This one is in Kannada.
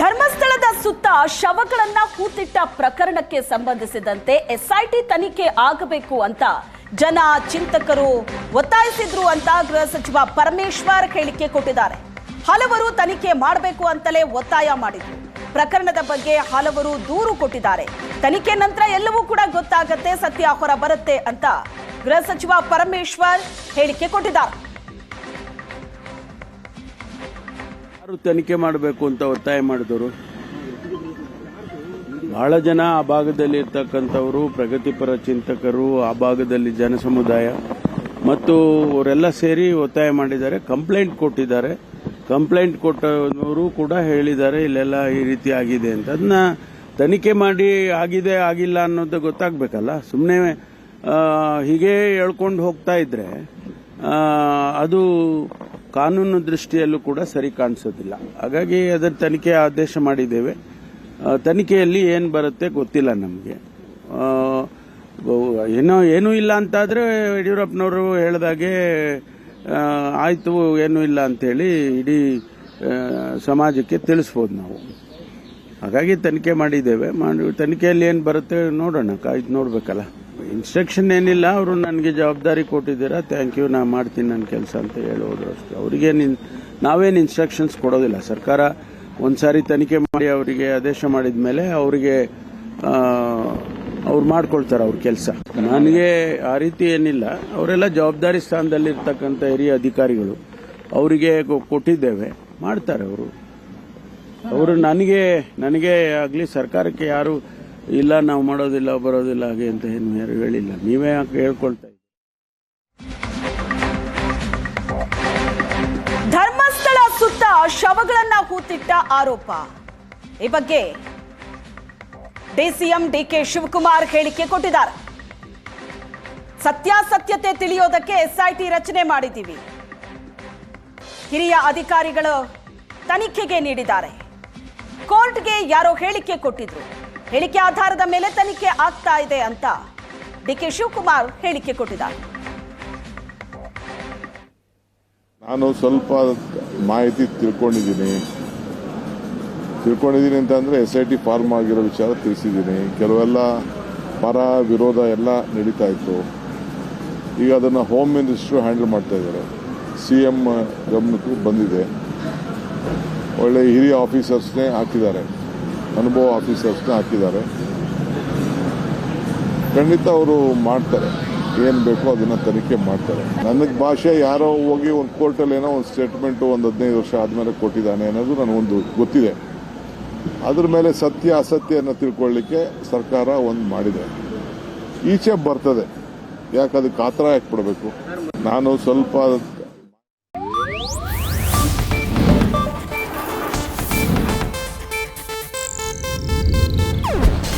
ಧರ್ಮಸ್ಥಳದ ಸುತ್ತ ಶವಗಳನ್ನ ಕೂತಿಟ್ಟ ಪ್ರಕರಣಕ್ಕೆ ಸಂಬಂಧಿಸಿದಂತೆ ಎಸ್ಐಟಿ ತನಿಖೆ ಆಗಬೇಕು ಅಂತ ಜನ ಚಿಂತಕರು ಒತ್ತಾಯಿಸಿದ್ರು ಅಂತ ಗೃಹ ಸಚಿವ ಪರಮೇಶ್ವರ್ ಹೇಳಿಕೆ ಕೊಟ್ಟಿದ್ದಾರೆ. ಹಲವರು ತನಿಖೆ ಮಾಡಬೇಕು ಅಂತಲೇ ಒತ್ತಾಯ ಮಾಡಿದ್ರು. ಪ್ರಕರಣದ ಬಗ್ಗೆ ಹಲವರು ದೂರು ಕೊಟ್ಟಿದ್ದಾರೆ. ತನಿಖೆ ನಂತರ ಎಲ್ಲವೂ ಕೂಡ ಗೊತ್ತಾಗತ್ತೆ, ಸತ್ಯ ಹೊರ ಬರುತ್ತೆ ಅಂತ ಗೃಹ ಸಚಿವ ಪರಮೇಶ್ವರ್ ಹೇಳಿಕೆ ಕೊಟ್ಟಿದ್ದಾರೆ. ಯಾರು ತನಿಖೆ ಮಾಡಬೇಕು ಅಂತ ಒತ್ತಾಯ ಮಾಡಿದವರು? ಬಹಳ ಜನ ಆ ಭಾಗದಲ್ಲಿ ಇರ್ತಕ್ಕಂಥವರು, ಪ್ರಗತಿಪರ ಚಿಂತಕರು, ಆ ಭಾಗದಲ್ಲಿ ಜನಸಮುದಾಯ. ಮತ್ತು ಅವರೆಲ್ಲ ಸೇರಿ ಒತ್ತಾಯ ಮಾಡಿದ್ದಾರೆ, ಕಂಪ್ಲೇಂಟ್ ಕೊಟ್ಟಿದ್ದಾರೆ. ಕಂಪ್ಲೇಂಟ್ ಕೊಟ್ಟವರು ಕೂಡ ಹೇಳಿದ್ದಾರೆ, ಇಲ್ಲೆಲ್ಲ ಈ ರೀತಿ ಆಗಿದೆ ಅಂತ. ಅದನ್ನ ತನಿಖೆ ಮಾಡಿ ಆಗಿದೆ, ಆಗಿಲ್ಲ ಅನ್ನೋದು ಗೊತ್ತಾಗಬೇಕಲ್ಲ? ಸುಮ್ಮನೆ ಹೀಗೆ ಹೇಳ್ಕೊಂಡು ಹೋಗ್ತಾ ಇದ್ರೆ ಅದು ಕಾನೂನು ದೃಷ್ಟಿಯಲ್ಲೂ ಕೂಡ ಸರಿ ಕಾಣಿಸೋದಿಲ್ಲ. ಹಾಗಾಗಿ ಅದರ ತನಿಖೆ ಆದೇಶ ಮಾಡಿದ್ದೇವೆ. ತನಿಖೆಯಲ್ಲಿ ಏನು ಬರುತ್ತೆ ಗೊತ್ತಿಲ್ಲ ನಮಗೆ. ಏನೋ, ಏನೂ ಇಲ್ಲ ಅಂತಾದರೆ ಯಡಿಯೂರಪ್ಪನವರು ಹೇಳಿದಾಗೆ ಆಯಿತು, ಏನೂ ಇಲ್ಲ ಅಂತೇಳಿ ಇಡೀ ಸಮಾಜಕ್ಕೆ ತಿಳಿಸ್ಬೋದು ನಾವು. ಹಾಗಾಗಿ ತನಿಖೆ ಮಾಡಿದ್ದೇವೆ. ಮಾಡಿ, ತನಿಖೆಯಲ್ಲಿ ಏನು ಬರುತ್ತೆ ನೋಡೋಣ ಕಾಯ್ದು ನೋಡ್ಬೇಕಲ್ಲ. ಇನ್ಸ್ಟ್ರಕ್ಷನ್ ಏನಿಲ್ಲ, ಅವರು ನನಗೆ ಜವಾಬ್ದಾರಿ ಕೊಟ್ಟಿದ್ದೀರಾ ಥ್ಯಾಂಕ್ ಯು ನಾ ಮಾಡ್ತೀನಿ ನನ್ನ ಕೆಲಸ ಅಂತ ಹೇಳೋದು ಅಷ್ಟೇ. ಅವರಿಗೆ ನಾವೇನು ಇನ್ಸ್ಟ್ರಕ್ಷನ್ಸ್ ಕೊಡೋದಿಲ್ಲ. ಸರ್ಕಾರ ಒಂದ್ಸಾರಿ ತನಿಖೆ ಮಾಡಿ ಅವರಿಗೆ ಆದೇಶ ಮಾಡಿದ ಮೇಲೆ ಅವರಿಗೆ ಅವ್ರು ಮಾಡ್ಕೊಳ್ತಾರೆ ಅವ್ರ ಕೆಲಸ. ನನಗೆ ಆ ರೀತಿ ಏನಿಲ್ಲ. ಅವರೆಲ್ಲ ಜವಾಬ್ದಾರಿ ಸ್ಥಾನದಲ್ಲಿ ಇರ್ತಕ್ಕಂಥ ಹಿರಿಯ ಅಧಿಕಾರಿಗಳು, ಅವರಿಗೆ ಕೊಟ್ಟಿದ್ದೇವೆ. ಮಾಡ್ತಾರೆ ಅವರು. ಅವರು ನನಗೆ ನನಗೆ ಆಗಲಿ ಸರ್ಕಾರಕ್ಕೆ ಯಾರು ಇಲ್ಲ, ನಾವು ಮಾಡೋದಿಲ್ಲ, ಬರೋದಿಲ್ಲ, ಹಾಗೆ ಅಂತ ಏನು ಯಾರು ಹೇಳಿಲ್ಲ. ನೀವೇ ಹೇಳ್ಕೊಳ್ತಾ? ಧರ್ಮಸ್ಥಳ ಸುತ್ತ ಶವಗಳನ್ನ ಹೂತಿಟ್ಟ ಆರೋಪ. ಈ ಬಗ್ಗೆ ಡಿಸಿಎಂ ಡಿಕೆ ಶಿವಕುಮಾರ್ ಹೇಳಿಕೆ ಕೊಟ್ಟಿದ್ದಾರೆ. ಸತ್ಯಾಸತ್ಯತೆ ತಿಳಿಯೋದಕ್ಕೆ ಎಸ್ಐಟಿ ರಚನೆ ಮಾಡಿದ್ದೀವಿ. ಹಿರಿಯ ಅಧಿಕಾರಿಗಳು ತನಿಖೆಗೆ ನೀಡಿದ್ದಾರೆ. ಕೋರ್ಟ್ಗೆ ಯಾರೋ ಹೇಳಿಕೆ ಕೊಟ್ಟಿದ್ರು. ಹೇಳಿಕೆ ಆಧಾರದ ಮೇಲೆ ತನಿಖೆ ಆಗ್ತಾ ಇದೆ ಅಂತ ಡಿಕೆ ಶಿವಕುಮಾರ್ ಹೇಳಿಕೆ ಕೊಟ್ಟಿದ್ದಾರೆ. ನಾನು ಸ್ವಲ್ಪ ಮಾಹಿತಿ ತಿಳ್ಕೊಂಡಿದ್ದೀನಿ. ತಿಳ್ಕೊಂಡಿದ್ದೀನಿ ಅಂತಂದ್ರೆ ಎಸ್ ಐ ಟಿ ಫಾರ್ಮ್ ಆಗಿರೋ ವಿಚಾರ ತಿಳಿಸಿದ್ದೀನಿ. ಕೆಲವೆಲ್ಲ ಪರ ವಿರೋಧ ಎಲ್ಲ ನಡೀತಾ ಇತ್ತು. ಈಗ ಅದನ್ನು ಹೋಮ್ ಮಿನಿಸ್ಟ್ರು ಹ್ಯಾಂಡಲ್ ಮಾಡ್ತಾ ಇದ್ದಾರೆ. ಸಿ ಎಂ ಗಮನಕ್ಕೂ ಬಂದಿದೆ. ಒಳ್ಳೆ ಹಿರಿಯ ಆಫೀಸರ್ಸ್ನೇ ಹಾಕಿದ್ದಾರೆ. ಅನುಭವ ಆಫೀಸರ್ಸ್ನ ಹಾಕಿದ್ದಾರೆ. ಖಂಡಿತ ಅವರು ಮಾಡ್ತಾರೆ. ಏನು ಬೇಕೋ ಅದನ್ನ ತನಿಖೆ ಮಾಡ್ತಾರೆ. ನನಗೆ ಭಾಷೆ ಯಾರೋ ಹೋಗಿ ಒಂದು ಕೋರ್ಟಲ್ಲಿ ಏನೋ ಒಂದು ಸ್ಟೇಟ್ಮೆಂಟ್ ಒಂದು ಹದಿನೈದು ವರ್ಷ ಆದಮೇಲೆ ಕೊಟ್ಟಿದ್ದಾನೆ ಅನ್ನೋದು ನನಗೊಂದು ಗೊತ್ತಿದೆ. ಅದ್ರ ಮೇಲೆ ಸತ್ಯ ಅಸತ್ಯನ ತಿಳ್ಕೊಳ್ಳಿಕ್ಕೆ ಸರ್ಕಾರ ಒಂದು ಮಾಡಿದೆ. ಈಚೆ ಬರ್ತದೆ. ಯಾಕೆ ಅದಕ್ಕೆ ಆತರ ಯಾಕೆ ಬಿಡಬೇಕು ನಾನು ಸ್ವಲ್ಪ